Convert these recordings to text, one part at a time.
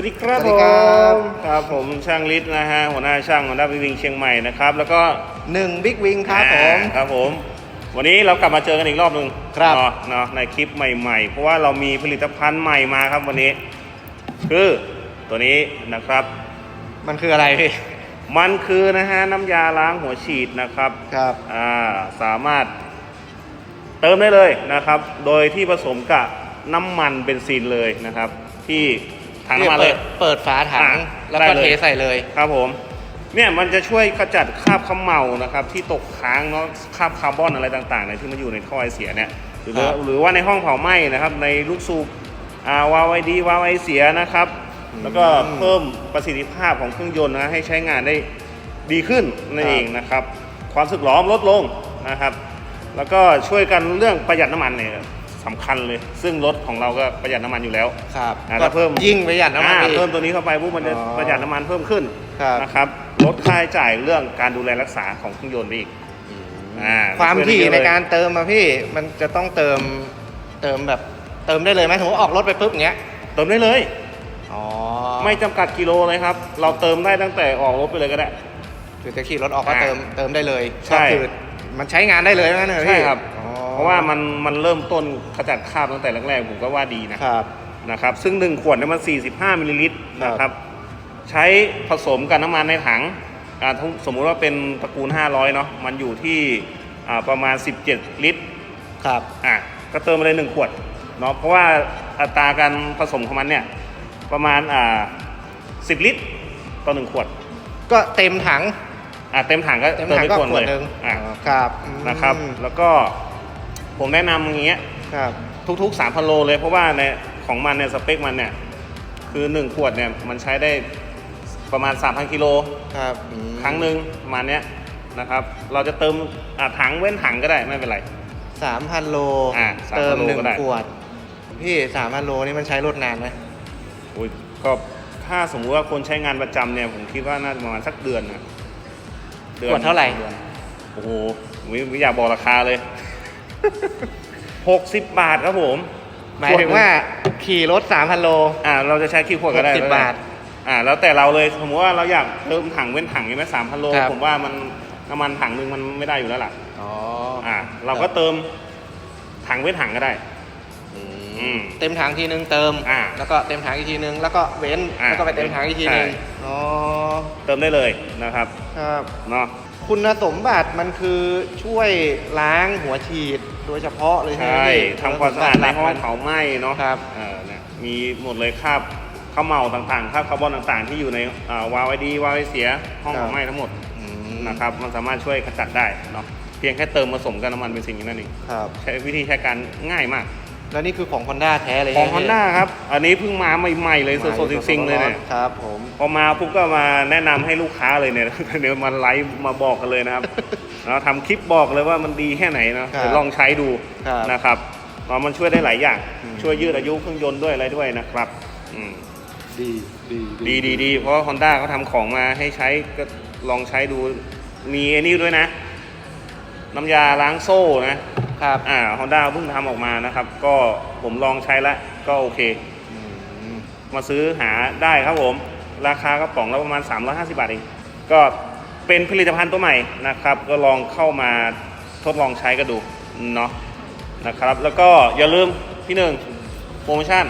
วัสดีครับสวัสดีครับ ผมครับผมช่างฤทธิ์นะฮะหัวหน้าช่างหัวหน้าวิงเชียงใหม่นะครับแล้วก็หนึ่งบิ๊กวิงครับผมอ่าครับผม วันนี้เรากลับมาเจอกันอีกรอบหนึ่งครับเนาะเนาะในคลิปใหม่ ๆ เพราะว่าเรามีผลิตภัณฑ์ใหม่มาครับวันนี้ คือตัวนี้นะครับ มันคืออะไรพี่ มันคือนะฮะน้ำยาล้างหัวฉีดนะครับครับ อ่าสามารถเติมได้เลยนะครับ โดยที่ผสมกับน้ำมันเบนซินเลยนะครับ ที่ ถังน้ำมันเลยเปิดฝาถัง อะแล้วก็ได้เลย เทใส่เลย ครับผมเนี่ยมันจะช่วยขจัดคราบเขมเหลานะครับที่ตกค้างเนาะคราบคาร์บอนอะไรต่างๆเนี่ยที่มันอยู่ในท่อไอเสียเนี่ยหรือครับหรือว่าในห้องเผาไหม้นะครับในลูกสูบอ่าวาล์วไอดีวาล์วไอเสียนะครับแล้วก็เพิ่มประสิทธิภาพของเครื่องยนต์นะให้ใช้งานได้ดีขึ้นนั่นเองนะครับ ความสึกหลอมลดลงนะครับ แล้วก็ช่วยกันเรื่องประหยัดน้ำมันเนี่ย สำคัญเลย ซึ่งรถของเราก็ประหยัดน้ำมันอยู่แล้วครับอะถ้าเพิ่มยิ่งประหยัดน้ำมันอ่าอีก เพิ่มตัวนี้เข้าไปปุ๊บมันจะอ๋อประหยัดน้ำมันเพิ่มขึ้นครับ นะครับลดค่าใช้จ่ายเรื่องการดูแลรักษาของเครื่องยนต์ไปอีกอ่าความช่วยได้ถี่เยอะเลยในการเติมมาพี่มันจะต้องเติมเติมแบบเติมได้เลยไหมถือว่าออกรถไปปุ๊บอย่างเงี้ยเติมได้เลย อ๋อไม่จำกัดกิโลเลยครับ เราเติมได้ตั้งแต่ออกรถไปเลยก็ได้ คือจะขี่รถออกก็อ่าเติมเติมได้เลยใช่ก็คือมันใช้งานได้เลยนั่นเหรอพี่ใช่ครับอ๋อเพ ราะว่ามันมันเริ่มต้นขจัดคราบตั้งแต่แรกๆผมก็ว่าดีนะครับ นะครับ ซึ่ง1ขวดเนี่ยมัน 45มิลลิลิตรนะครับ ใช้ผสมกับน้ำมันในถังอ่าทุกสมมุติว่าเป็นตระกูล 500 เนาะมันอยู่ที่อ่าประมาณ 17 ลิตรครับ อะก็เติมมาเลยหนึ่งขวดเนาะเพราะว่าอัตราการผสมของมันเนี่ยประมาณอ่าสิบลิตรต่อหนึ่งขวดก็เต็มถัง อะเต็มถังก็เต็มเติมถังไปก็ขวดขวเลดยหนึ่งอะอ๋อครับอืม นะครับ แล้วก็ ผมแนะนำอย่างเงี้ยครับทุกๆ 3,000 โลเลยเพราะว่าในของมันเนี่ยสเปคมันเนี่ยคือ 1 ขวดเนี่ยมันใช้ได้ประมาณ 3,000 กิโลครับอืมครั้งหนึ่งประมาณเนี้ยนะครับเราจะเติมอะถังเว้นถังก็ได้ไม่เป็นไร สามพันโลอ่า3,000เติมหนึ่งโลก็ได้ ขวด พี่สามพันโลนี่มันใช้รถนานไหมอุ้ยก็ถ้าสมมุติว่าคนใช้งานประจำเนี่ยผมคิดว่าน่าจะประมาณสักเดือนนะดือนขวดเท่าไหร่ดือนโอ้โหไม่ไม่อยากบอกราคาเลย 60 บาทครับผม หมายถึงว่าขี่รถสามพันโล อ่า เราจะใช้คิวขวดก็ได้60 บาท อ่า แล้วแต่เราเลยสมมติว่าเราอยากเติมถังเว้นถังใช่ไหมสามพันโล ครับ ผมว่ามันน้ำมันถังหนึ่งมันไม่ได้อยู่แล้วล่ะ อ๋อ อ่า เราก็เติมถังเว้นถังก็ได้ อืม เต็มถังทีนึงเติม อ่าแล้วก็เต็มถังอีกทีนึง แล้วก็เว้น อ่าแล้วก็ไปเต็มถังอีกทีนึง ใช่ อ๋อ เติมได้เลยนะครับครับ เนาะ คุณสมบัติมันคือช่วยล้างหัวฉีดโดยเฉพาะเลยใช่ไหมใช่พี่ทำความสะอาดในห้องคุณสมบัติเผาไหม้เนาะครับ เออเนี่ยมีหมดเลยคราบข้าวเมาต่างๆคราบคาร์บอนต่างๆ ที่อยู่ในอ่าวาล์วไอดีวาล์วไอเสียห้องครับเผาไหม้ทั้งหมดอืมนะครับมันสามารถช่วยขจัดได้เนาะเพียงแค่เติมผสมกับน้ำมันเป็นสิ่งนี้นั่นเองครับ ใช้วิธีใช้การง่ายมาก แล้วนี่คือของ Honda แท้เลยของใช่ไหม Honda ครับ อันนี้เพิ่งมาใหม่ๆเลยสดๆจริงๆเลยเนี่ยครับผมพอมาปุ๊บก็มาแนะนำให้ลูกค้าเลยเนี่ยเดี๋ยวมาไลฟ์มาบอกกันเลยนะครับเราทำคลิปบอกเลยว่ามันดีแค่ไหนนะครับเดี๋ยวลองใช้ดูครับนะครับเนาะมันช่วยได้หลายอย่างอืมช่วยยืดอายุเครื่องยนต์ด้วยอะไรด้วยนะครับอืมดีดีดีดีดีเพราะฮอนด้าเขาทำของมาให้ใช้ก็ลองใช้ดูมีไอ้นี่ด้วยนะ น้ำยาล้างโซ่นะ ครับ อ่าฮอนด้าเพิ่งทำออกมานะครับ ก็ผมลองใช้แล้วก็โอเคอืมมาซื้อหาได้ครับผม ราคากระป๋องละประมาณ 350 บาทเอง ก็เป็นผลิตภัณฑ์ตัวใหม่นะครับ ก็ลองเข้ามาทดลองใช้กันดูเนาะนะครับ แล้วก็อย่าลืมพี่หนึ่งโปรโมชั่น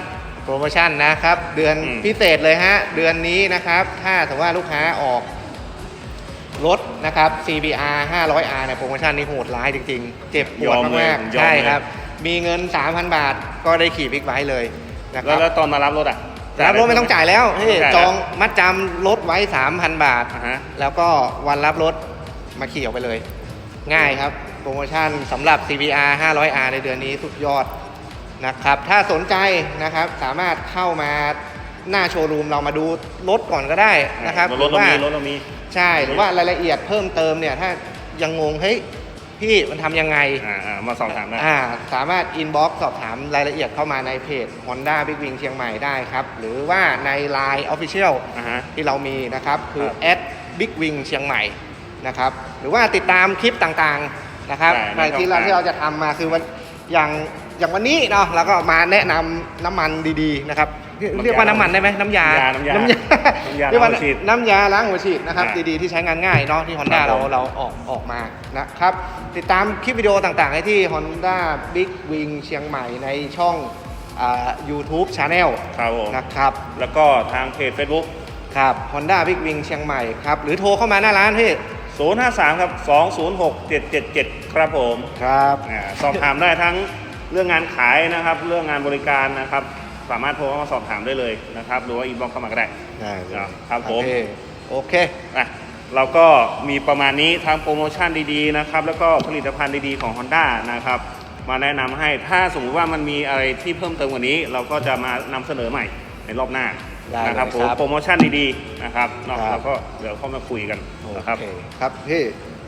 โปรโมชั่นนะครับ เดือนอืม พิเศษเลยฮะ เดือนนี้นะครับ ถ้าถือว่าลูกค้าออก รถนะครับ CBR 500R เนี่ยโปรโมชั่นนี้โหดร้ายจริงๆ เจ็บปวดมากยอมๆเลยใช่ครับ มีเงิน 3,000 บาทก็ได้ขี่บิ๊กไบค์เลยนะคแล้วรับแล้วตอนมารับรถอะรับรถไม่ต้องจ่ายแล้วพี่ไม่ต้จ่ายจแล้วองมัดจำรถไว้ 3,000 บาท อ่าฮะ แล้วก็วันรับรถมาขี่ออกไปเลย ง่ายครับโปรโมชั่นสำหรับ CBR 500R ในเดือนนี้สุดยอดนะครับ ถ้าสนใจนะครับสามารถเข้ามาหน้าโชว์รูมเรามาดูรถก่อนก็ได้นะครับรถเราหมีอรว่าถเรามี ใช่หรือว่ารายละเอียดเพิ่มเติมเนี่ยถ้ายังงงเฮ้ยพี่มันทำยังไงอ่าอ่ามาสอบถามได้อ่าสามารถอินบ็อกซ์สอบถามรายละเอียดเข้ามาในเพจ Honda Big Wing เชียงใหม่ได้ครับ หรือว่าใน Line Official อ่าฮะ ที่เรามีนะครับ คือครับ Big Wing เชียงใหม่นะครับ หรือว่าติดตามคลิปต่างๆนะครับได้ในที่เราได้ที่เราจะทำมาคือวันอย่างอย่างวันนี้เนาะเราก็มาแนะนำน้ำมันดีๆนะครับ เรียกว่าน้ำมันได้ไหมน้ำยา น้ำยาน้ำยาน้ำยาเรียกว่าล้างหัวฉีดน้ำยาล้างหัวฉีดนะครับอ่าดีๆที่ใช้งานง่ายเนาะที่ Honda ครับเราผมเราออกออกมานะครับ ติดตามคลิปวิดีโอต่างๆ ได้ที่ Honda Big Wing เชียงใหม่ในช่องอ่า YouTube Channel ครับผมนะครับ แล้วก็ทางเพจ Facebook ครับ Honda Big Wing เชียงใหม่ครับ หรือโทรเข้ามาหน้าร้านพี่053 ครับ 206 777 ครับผม ครับอ่าสอบถามได้ทั้งเรื่องงานขายนะครับ เรื่องงานบริการนะครับ สามารถโทรเข้ามาสอบถามได้เลยนะครับ หรือว่าอินบ็อกเข้ามาก็ได้ ได้เลยครับครับผม โอเคโอเค อะเราก็มีประมาณนี้ทั้งโปรโมชั่นดีๆนะครับ แล้วก็ผลิตภัณฑ์ดีๆของ Honda นะครับ มาแนะนำให้ถ้าสมมติว่ามันมีอะไรที่เพิ่มเติมกว่านี้ เราก็จะมานำเสนอใหม่ในรอบหน้าได้นะครับเลยผมครับโปรโมชั่นดีๆนะครับเนาะครับ แล้วก็เดี๋ยวเข้ามาคุยกันโอนะครับ เคครับพี่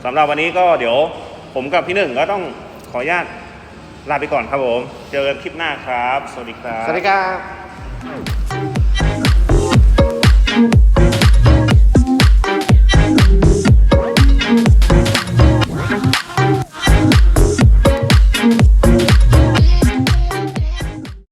สำหรับวันนี้ก็เดี๋ยวผมกับพี่หนึ่งก็ต้องขออนุญาต ลาไปก่อนครับผม เจอกันคลิปหน้าครับ สวัสดีครับ สวัสดีครับ